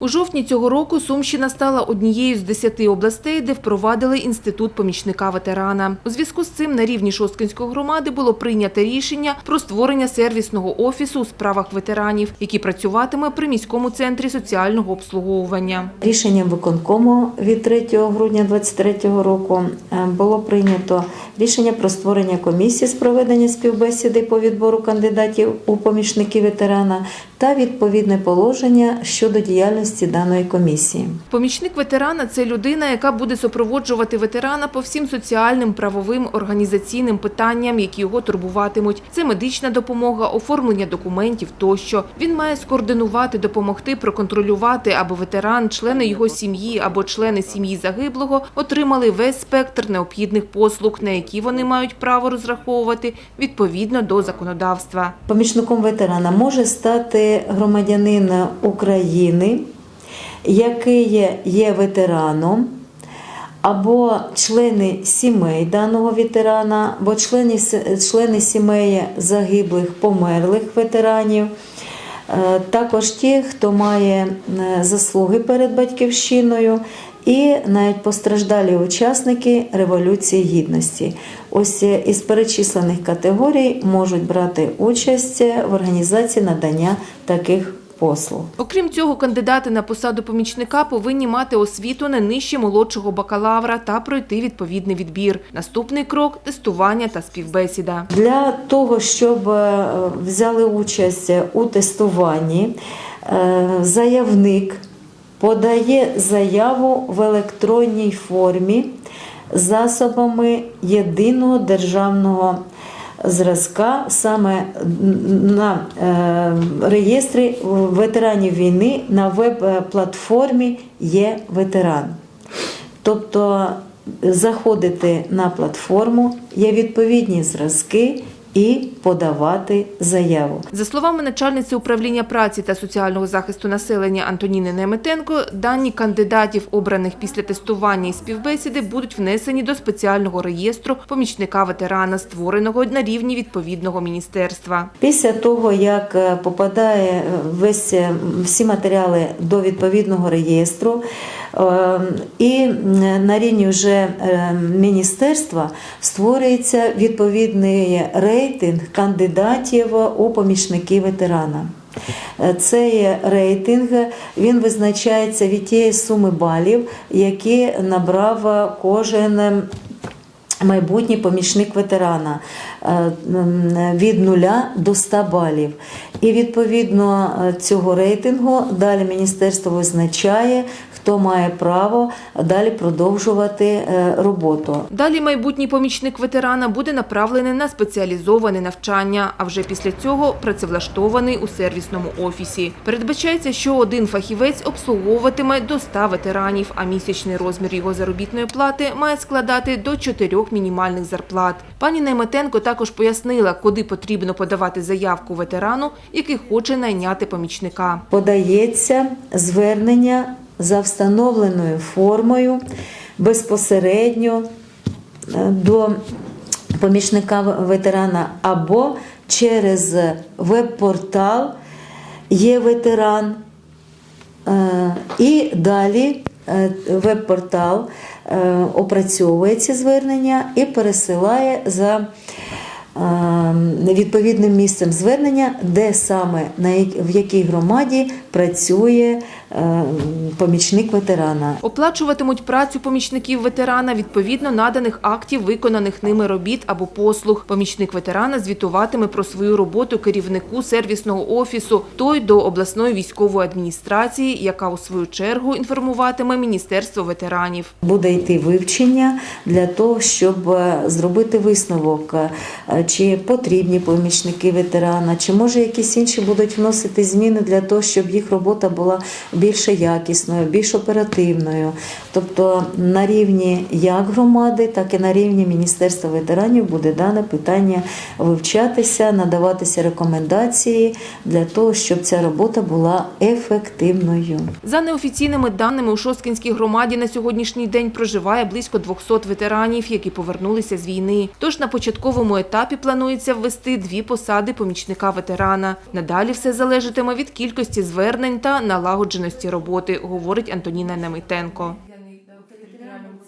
У жовтні цього року Сумщина стала однією з десяти областей, де впровадили інститут помічника ветерана. У зв'язку з цим на рівні Шосткинської громади було прийнято рішення про створення сервісного офісу у справах ветеранів, який працюватиме при міському центрі соціального обслуговування. Рішенням виконкому від 3 грудня 2023 року е, було прийнято рішення про створення комісії з проведення співбесіди по відбору кандидатів у помічники ветерана та відповідне положення щодо діяльності даної комісії. Помічник ветерана це людина, яка буде супроводжувати ветерана по всім соціальним, правовим, організаційним питанням, які його турбуватимуть. Це медична допомога, оформлення документів тощо. Він має скоординувати, допомогти, проконтролювати, аби ветеран, члени його сім'ї або члени сім'ї загиблого отримали весь спектр необхідних послуг, на які вони мають право розраховувати відповідно до законодавства. Помічником ветерана може стати громадянин України, який є- ветераном, або члени сімей даного ветерана, або члени, члени сімей загиблих, померлих ветеранів. Е, Також ті, хто має е, заслуги перед батьківщиною, і навіть постраждалі учасники Революції Гідності. Ось е, із перечислених категорій можуть брати участь в організації надання таких послуг. Окрім цього, кандидати на посаду помічника повинні мати освіту не нижче молодшого бакалавра та пройти відповідний відбір. Наступний крок тестування та співбесіда. Для того, щоб е, взяли участь у тестуванні, е, заявник подає заяву в електронній формі засобами єдиного державного зразка саме на е, реєстрі ветеранів війни на веб-платформі є ветеран. Тобто заходити на платформу, є відповідні зразки і подавати заяву. За словами начальниці управління праці та соціального захисту населення Антоніни Неметенко, дані кандидатів, обраних після тестування і співбесіди, будуть внесені до спеціального реєстру помічника ветерана, створеного на рівні відповідного міністерства. Після того, як е, попадає е, весь, е, всі матеріали до відповідного реєстру, і на рівні вже е, міністерства створюється відповідний рейтинг кандидатів у помічники ветерана. Е, Цей рейтинг він визначається від тієї суми балів, які набрав кожен ем, майбутній помічник ветерана е, від 0 до 100 балів. І відповідно е, цього рейтингу далі міністерство визначає, хто має право далі продовжувати е, роботу. Далі майбутній помічник ветерана буде направлений на спеціалізоване навчання, а вже після цього працевлаштований у сервісному офісі. Передбачається, що один фахівець обслуговуватиме до 100 ветеранів, а місячний розмір його заробітної плати має складати до чотирьох мінімальних зарплат. Пані Найметенко також пояснила, куди потрібно подавати заявку ветерану, який хоче найняти помічника. Подається звернення за встановленою формою безпосередньо е, до помічника ветерана або через веб-портал є ветеран. Е, І далі е, веб-портал опрацьовує ці звернення і пересилає за відповідним місцем звернення, де саме в якій громаді працює е, помічник ветерана. Оплачуватимуть працю помічників ветерана відповідно наданих актів виконаних ними робіт або послуг. Помічник ветерана звітуватиме про свою роботу керівнику сервісного офісу, той до обласної військової адміністрації, яка у свою чергу інформуватиме Міністерство ветеранів. Буде йти вивчення для того, щоб е, зробити висновок, е, чи потрібні помічники ветерана, чи може якісь інші будуть вносити зміни для того, щоб їх робота була більше якісною. більш оперативною. Тобто на рівні як громади, так і на рівні Міністерства ветеранів буде дане питання вивчатися, надаватися рекомендації для того, щоб ця робота була ефективною. За неофіційними даними, у Шосткінській громаді на сьогоднішній день проживає близько 200 ветеранів, які повернулися з війни. Тож на початковому етапі планується ввести дві посади помічника ветерана. Надалі все залежатиме від кількості звернень та налагодженості роботи, говорить Антоніна Немитенко.